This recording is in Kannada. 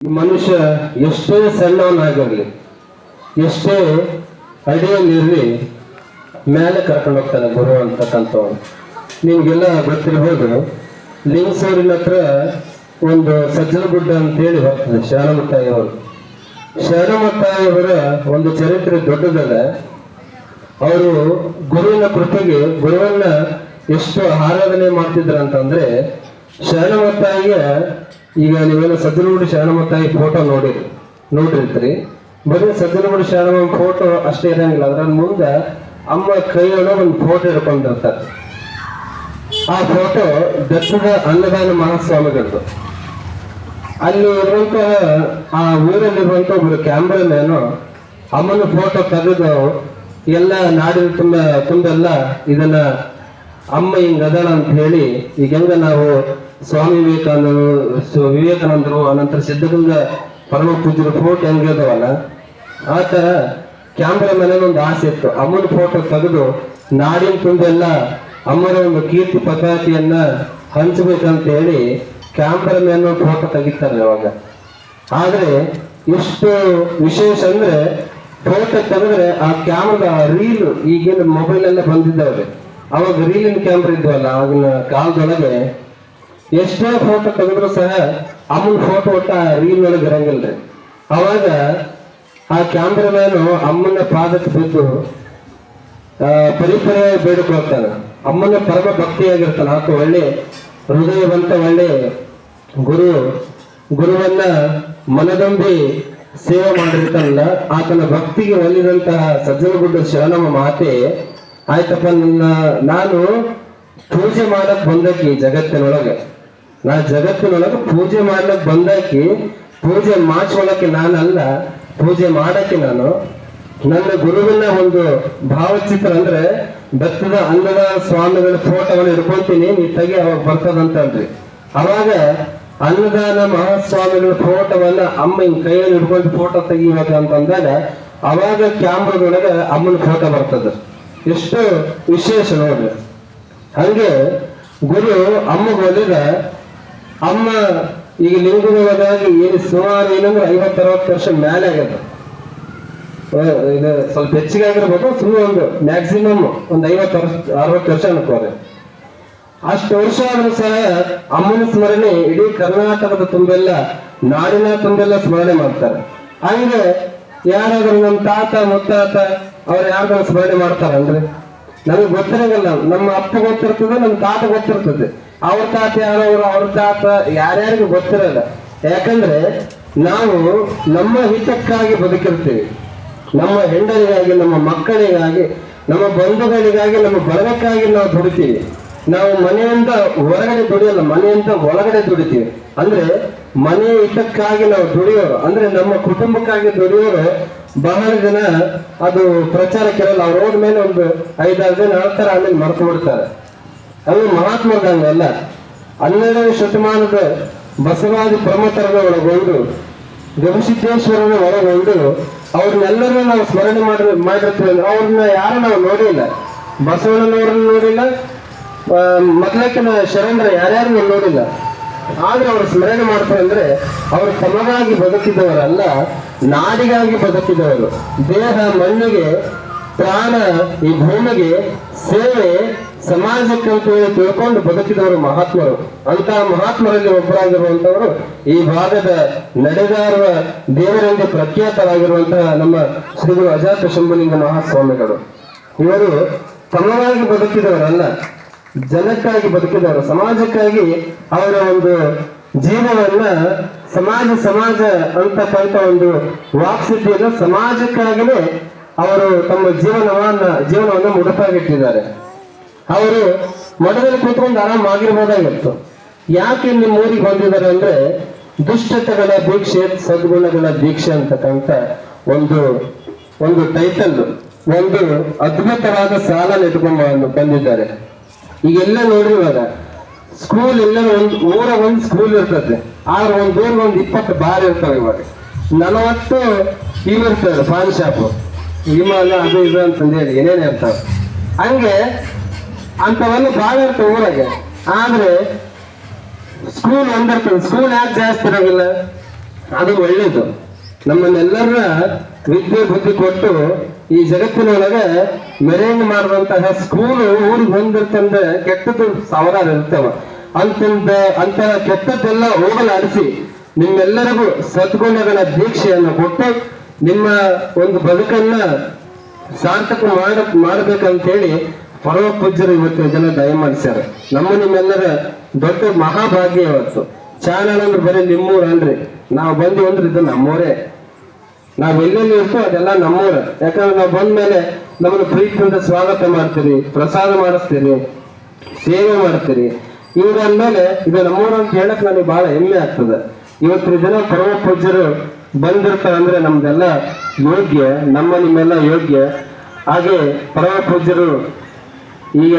ಮನುಷ್ಯ ಎಷ್ಟೇ ಸಣ್ಣವನಾಗಿರ್ಲಿ, ಎಷ್ಟೇ ಅಡಿಯಲ್ಲಿರ್ಲಿ ಮೇಲೆ ಕರ್ಕೊಂಡು ಹೋಗ್ತಾನೆ ಗುರು ಅಂತಕ್ಕಂಥವ್ನು ನಿಮ್ಗೆಲ್ಲ ಗೊತ್ತಿರಬಹುದು ಲಿಂಗಸೂರಿನ ಹತ್ರ ಒಂದು ಸಜ್ಜನಗುಡ್ಡ ಅಂತೇಳಿ ಹೋಗ್ತದೆ ಶರಣಮತ್ತಾಯಿಯವರು ಶರಣಮತ್ತಾಯಿಯವರ ಒಂದು ಚರಿತ್ರೆ ದೊಡ್ಡದಲ್ಲ, ಅವರು ಗುರುವಿನ ಕೃಪೆಗೆ ಗುರುವನ್ನ ಎಷ್ಟು ಆರಾಧನೆ ಮಾಡ್ತಿದ್ರ ಅಂತಂದ್ರೆ ಶರಣಮತ್ತಾಯಿಗೆ ಈಗ ನೀವೆಲ್ಲ ಸಜ್ಜನಗುಡಿ ಶರಣಮತ್ತಾಯಿ ಫೋಟೋ ನೋಡಿರಿ. ನೋಡಿರ್ತೀರಿ ಬರೀ ಸಜ್ಜನಗುಡಿ ಶರಣ ಫೋಟೋ ಅಷ್ಟೇ ಇರಂಗಿಲ್ಲ. ಅದ್ರ ಮುಂದೆ ಅಮ್ಮ ಕೈಯೊಳಗೆ ಒಂದು ಫೋಟೋ ಹಿಡ್ಕೊಂಡಿರ್ತಾರೆ. ಆ ಫೋಟೋ ದತ್ತದ ಅನ್ನದಾನ ಮಹಾಸ್ವಾಮಿಗಳದ್ದು ಅಲ್ಲಿ ಇರುವಂತಹ ಆ ಊರಲ್ಲಿರುವಂತಹ ಒಬ್ಬರು ಕ್ಯಾಮ್ರಾಮ್ಯಾನು ಅಮ್ಮನ ಫೋಟೋ ತೆಗೆದು ಎಲ್ಲ ನಾಡಿನ ತುಂಬ ತುಂಬೆಲ್ಲ ಇದನ್ನ ಅಮ್ಮ ಹಿಂಗ್ ಅಂತ ಹೇಳಿ, ಈಗ ಹೆಂಗ ನಾವು ಸ್ವಾಮಿ ವಿವೇಕಾನಂದರು ವಿವೇಕಾನಂದರು, ಅನಂತರ ಸಿದ್ಧಗಂಗ ಪರಮ ಪೂಜ್ಯರ ಫೋಟೋ ಹೆಂಗಿದವಲ್ಲ ಆ ತರ ಮೇಲೆ ಒಂದು ಆಸೆ ಇತ್ತು. ಅಮ್ಮನ ಫೋಟೋ ತೆಗೆದು ನಾಡಿನ ತುಂಬೆಲ್ಲ ಅಮ್ಮನ ಒಂದು ಕೀರ್ತಿ ಪತಾಕಿಯನ್ನ ಹಂಚಬೇಕಂತ ಹೇಳಿ ಮೇಲೆ ಫೋಟೋ ತೆಗಿತಾರೆ ಅವಾಗ ಆದ್ರೆ ಎಷ್ಟು ವಿಶೇಷ ಅಂದ್ರೆ ಫೋಟೋ ತೆಗೆದ್ರೆ ಆ ಕ್ಯಾಮ್ರಾ ರೀಲ್ ಈಗಿನ ಮೊಬೈಲ್ ಅಲ್ಲೇ ಬಂದಿದ್ದಾವೆ. ಅವಾಗ ರೀಲಿನ ಕ್ಯಾಮ್ರಾ ಇದ್ವಲ್ಲ ಆಗಿನ ಕಾಲದೊಳಗೆ ಎಷ್ಟೇ ಫೋಟೋ ತೆಗೆದ್ರು ಸಹ ಅಮ್ಮನ ಫೋಟೋ ಒಟ್ಟ ರೀಲ್ ಒಳಗೆ ಇರಂಗಿಲ್ರಿ. ಅವಾಗ ಆ ಕ್ಯಾಮ್ರಾಮ್ಯಾನು ಅಮ್ಮನ ಪಾದಕ್ಕೆ ಬಿದ್ದು ಪರಿಪರ ಬೇಡಿಕೊಳ್ತಾನೆ ಅಮ್ಮನ ಪರಮ ಭಕ್ತಿಯಾಗಿರ್ತಾನೆ. ಆತ ಒಳ್ಳೆ ಹೃದಯವಂತ, ಒಳ್ಳೆ ಗುರು, ಗುರುವನ್ನ ಮನದಂಬಿ ಸೇವೆ ಮಾಡಿರ್ತಾನಲ್ಲ, ಆತನ ಭಕ್ತಿಗೆ ಒಲಿದಂತಹ ಸಜ್ಜನಗುಡ್ಡ ಶರಣಮ್ಮ ಮಾತೆ ಆಯ್ತಪ್ಪ, ನನ್ನ ನಾನು ಪೂಜೆ ಮಾಡಕ್ ಬಂದಕಿ ಜಗತ್ತಿನೊಳಗೆ. ನಾ ಜಗತ್ತಿನೊಳಗೆ ಪೂಜೆ ಮಾಡ್ಲಕ್ ಬಂದಾಕಿ ಪೂಜೆ ಮಾಡಿಸ್ಕೊಳಕ್ಕೆ ನಾನಲ್ಲ, ಪೂಜೆ ಮಾಡಕ್ಕೆ ನಾನು. ನನ್ನ ಗುರುವಿನ ಒಂದು ಭಾವಚಿತ್ರ ಅಂದ್ರೆ ಭತ್ತದ ಅನ್ನದ ಸ್ವಾಮಿಗಳ ಫೋಟೋಗಳು ಇಟ್ಕೊಳ್ತೀನಿ ನೀ ತೆಗಿ, ಅವಾಗ ಬರ್ತದಂತಲ್ರಿ. ಅವಾಗ ಅನ್ನದಾನ ಮಹಾಸ್ವಾಮಿಗಳ ಫೋಟೋವನ್ನ ಅಮ್ಮ ಕೈಯಲ್ಲಿ ಹಿಡ್ಕೊಂಡು ಫೋಟೋ ತೆಗಿಬೇಕಂತಂದಾಗ ಅವಾಗ ಕ್ಯಾಮ್ರಾದೊಳಗೆ ಅಮ್ಮನ ಫೋಟೋ ಬರ್ತದ. ಎಷ್ಟು ವಿಶೇಷ ಹಂಗೆ ಗುರು ಅಮ್ಮಗೆ ಒಲಿದ ಅಮ್ಮ ಈಗ ಲಿಂಗದೊಳಗಾಗಿ ಏನು ಸುಮಾರು ಏನಂದ್ರೆ ಐವತ್ತು ಅರವತ್ತು ವರ್ಷ ಮೇಲೆ ಆಗ್ಯದ ಇದು ಸ್ವಲ್ಪ ಹೆಚ್ಚಿಗೆ ಆಗಿರ್ಬೋದು ಸುಮ್ಮನೆ ಒಂದು ಮ್ಯಾಕ್ಸಿಮಮ್ ಒಂದು ಐವತ್ತು ವರ್ಷ, ಅರವತ್ತು ವರ್ಷ ಅನ್ಕೋರಿ. ಅಷ್ಟು ವರ್ಷ ಆದ್ರೂ ಸಹ ಅಮ್ಮನ ಸ್ಮರಣೆ ಇಡೀ ಕರ್ನಾಟಕದ ತುಂಬೆಲ್ಲ, ನಾಡಿನ ತುಂಬೆಲ್ಲ ಸ್ಮರಣೆ ಮಾಡ್ತಾರೆ. ಹಂಗೆ ಯಾರಾದ್ರೂ ನಮ್ಮ ತಾತ, ಮುತ್ತಾತ ಅವ್ರು ಯಾರ್ದಾರು ಸ್ಮರಣೆ ಮಾಡ್ತಾರಲ್ರಿ? ನಮಗೆ ಗೊತ್ತಿರಂಗಿಲ್ಲ. ನಮ್ಮ ಅಪ್ಪ ಗೊತ್ತಿರ್ತದೆ, ನಮ್ಮ ತಾತ ಗೊತ್ತಿರ್ತದೆ. ಅವ್ರ ತಾತ ಯಾರವರು, ಅವ್ರ ತಾತ ಯಾರ್ಯಾರಿಗೂ ಗೊತ್ತಿರಲ್ಲ. ಯಾಕಂದ್ರೆ ನಾವು ನಮ್ಮ ಹಿತಕ್ಕಾಗಿ ಬದುಕಿರ್ತೀವಿ. ನಮ್ಮ ಹೆಂಡರಿಗಾಗಿ, ನಮ್ಮ ಮಕ್ಕಳಿಗಾಗಿ, ನಮ್ಮ ಬಂಧುಗಳಿಗಾಗಿ, ನಮ್ಮ ಬಳಗಕ್ಕಾಗಿ ನಾವು ದುಡಿತೀವಿ. ನಾವು ಮನೆಯಿಂದ ಹೊರಗಡೆ ದುಡಿಯಲ್ಲ, ಮನೆಯಿಂದ ಒಳಗಡೆ ದುಡಿತೀವಿ. ಅಂದ್ರೆ ಮನೆ ಹಿತಕ್ಕಾಗಿ ನಾವು ದುಡಿಯೋರು, ಅಂದ್ರೆ ನಮ್ಮ ಕುಟುಂಬಕ್ಕಾಗಿ ದುಡಿಯೋರು ಬಹಳ ಜನ ಅದು ಪ್ರಚಾರಕ್ಕಿರಲ್ಲ ಅವ್ರು ಹೋದ ಮೇಲೆ ಒಂದು ಐದಾರು ಜನ ಹೇಳ್ತಾರೆ ಆಮೇಲೆ ಮರ್ತು ಬಿಡ್ತಾರೆ. ಅದು ಅಲ್ಲ. ಹನ್ನೆರಡನೇ ಶತಮಾನದ ಬಸವಾದಿ ಪ್ರಮತರನ್ನು ಒಳಗೊಂಡು, ಗವಿಸಿದ್ದೇಶ್ವರನ ಒಳಗೊಂಡು ಅವ್ರನ್ನೆಲ್ಲರೂ ನಾವು ಸ್ಮರಣೆ ಮಾಡಿ ಮಾಡಿರ್ತೀವಿ ಅವ್ರನ್ನ ಯಾರು ನಾವು ನೋಡಿಲ್ಲ. ಬಸವಣ್ಣನವ್ರನ್ನ ನೋಡಿಲ್ಲ ಮೊದಲಕ್ಕಿನ ಶರಣರ ಯಾರ್ಯಾರು ನೋಡಿಲ್ಲ. ಆದ್ರೆ ಅವ್ರು ಸ್ಮರಣೆ ಮಾಡ್ತಾರೆ ಅಂದ್ರೆ ಅವರು ತಮಗಾಗಿ ಬದುಕಿದವರಲ್ಲ, ನಾಡಿಗಾಗಿ ಬದುಕಿದವರು. ದೇಹ, ಮಣ್ಣಿಗೆ, ಪ್ರಾಣ, ಈ ಭೂಮಿಗೆ ಸೇವೆ ಸಮಾಜಕ್ಕೆ ಹೇಳಿ ತಿಳ್ಕೊಂಡು ಬದುಕಿದವರು ಮಹಾತ್ಮರು. ಅಂತ ಮಹಾತ್ಮರಲ್ಲಿ ಒಬ್ಬರಾಗಿರುವಂತವರು ಈ ಭಾಗದ ನಡೆದಾರುವ ದೇವರೆಂದು ಪ್ರಖ್ಯಾತರಾಗಿರುವಂತಹ ನಮ್ಮ ಶ್ರೀಗುರು ಅಜಾತ ಶಂಭುಲಿಂಗ ಮಹಾಸ್ವಾಮಿಗಳು. ಇವರು ತಮ್ಮವಾಗಿ ಬದುಕಿದವರಲ್ಲ ಜನಕ್ಕಾಗಿ ಬದುಕಿದವರು, ಸಮಾಜಕ್ಕಾಗಿ ಅವರ ಒಂದು ಜೀವನವನ್ನ ಸಮಾಜ ಸಮಾಜ ಅಂತಕ್ಕಂಥ ಒಂದು ವಾಕ್ಸಿದ್ಧಿಯನ್ನು ಸಮಾಜಕ್ಕಾಗಿನೇ ಅವರು ತಮ್ಮ ಜೀವನವನ್ನ, ಜೀವನವನ್ನು ಮುಡುಪಾಗಿಟ್ಟಿದ್ದಾರೆ. ಅವರು ಮಠದಲ್ಲಿ ಕೂತ್ಕೊಂಡು ಆರಾಮಾಗಿರ್ಬೋದಾಗಿತ್ತು ಯಾಕೆ ನಿಮ್ಮ ಊರಿಗೆ ಬಂದಿದ್ದಾರೆ ಅಂದ್ರೆ ದುಷ್ಟತೆಗಳ ದೀಕ್ಷೆ ಸದ್ಗುಣಗಳ ದೀಕ್ಷೆ ಅಂತಕ್ಕಂಥ ಒಂದು ಒಂದು ಟೈಟಲ್ ಒಂದು ಅದ್ಭುತವಾದ ಸಾಲ ಇಟ್ಕೊಂಡು ಬಂದಿದ್ದಾರೆ. ಈಗೆಲ್ಲ ನೋಡ್ರಿ ಇವಾಗ ಸ್ಕೂಲ್ ಎಲ್ಲ ಒಂದು, ಊರ ಒಂದು ಸ್ಕೂಲ್ ಇರ್ತದೆ. ಆದ್ರೆ ಒಂದ್ ಊರ್ ಒಂದ್ ಇಪ್ಪತ್ತು ಬಾರ್ ಇರ್ತವೆ ಇವಾಗ. ನಲವತ್ತು ಇವ್ ಇರ್ತದೆ ಪಾನ್ ಶಾಪ್ ವಿಮಾನ ಅದು ಇದು ಅಂತಂದೇಳಿ ಏನೇನು ಇರ್ತಾವೆ ಹಂಗೆ ಅಂತವೆಲ್ಲ ಭಾಳ ಇರ್ತವೆ ಊರಾಗೆ. ಆದ್ರೆ ಸ್ಕೂಲ್ ಒಂದಿರ್ತದೆ. ಸ್ಕೂಲ್ ಯಾಕೆ ಜಾಸ್ತಿ ಇರೋದಿಲ್ಲ? ಅದು ಒಳ್ಳೇದು. ನಮ್ಮನ್ನೆಲ್ಲರ ವಿದ್ಯೆ ಬುದ್ಧಿ ಕೊಟ್ಟು ಈ ಜಗತ್ತಿನೊಳಗೆ ಮೆರೆಂಗ್ ಮಾಡುವಂತಹ ಸ್ಕೂಲ್ ಊರಿಗೆ ಬಂದಿರ್ತಂದ್ರೆ ಕೆಟ್ಟದ್ದು ಸಾವಿರಾರು ಇರ್ತವ ಅಂತಂದ ಅಂತ ಕೆಟ್ಟದ್ದೆಲ್ಲ ಹೋಗಲಾಡಿಸಿ ನಿಮ್ಮೆಲ್ಲರಿಗೂ ಸದ್ಗುಣಗಳ ದೀಕ್ಷೆಯನ್ನು ಕೊಟ್ಟು ನಿಮ್ಮ ಒಂದು ಬದುಕನ್ನ ಸಾರ್ಥಕ ಮಾಡ ಮಾಡ್ಬೇಕಂತೇಳಿ ಪರಮ ಪೂಜ್ಯರು ಇವತ್ತು ಜನ ದಯಮಾಡಿಸ್ಯಾರ ನಮ್ಮ ನಿಮ್ಮೆಲ್ಲರ ದೊಡ್ಡ ಮಹಾಭಾಗ್ಯ ಇವತ್ತು. ಚಾನಲ್ ಅಂದ್ರೆ ಬರೀ ನಿಮ್ಮೂರ ಅಲ್ರಿ ನಾವು ಬಂದು ಅಂದ್ರೆ ಇದು ನಮ್ಮೂರೇ. ನಾವ್ ಎಲ್ಲೆಲ್ಲಿ ಇರ್ತೋ ಅದೆಲ್ಲ ನಮ್ಮೂರ. ಯಾಕಂದ್ರೆ ನಾವು ಬಂದ ಮೇಲೆ ನಮ್ಮನ್ನು ಪ್ರೀತಿಯಿಂದ ಸ್ವಾಗತ ಮಾಡ್ತೀರಿ, ಪ್ರಸಾದ ಮಾಡಿಸ್ತೀರಿ, ಸೇವೆ ಮಾಡ್ತೀರಿ. ಇವ್ರ ಅಂದ್ಮೇಲೆ ಇದು ನಮ್ಮೂರ ಅಂತ ಹೇಳಕ್ ನನಗೆ ಬಹಳ ಹೆಮ್ಮೆ ಆಗ್ತದೆ. ಇವತ್ತಿನ ಜನ ಪರಮ ಪೂಜ್ಯರು ಬಂದಿರ್ತಾರೆ ಅಂದ್ರೆ ನಮ್ದೆಲ್ಲ ಯೋಗ್ಯ ನಮ್ಮ ನಿಮ್ಮೆಲ್ಲ ಯೋಗ್ಯ. ಹಾಗೆ ಪರಮ ಪೂಜ್ಯರು ಈಗ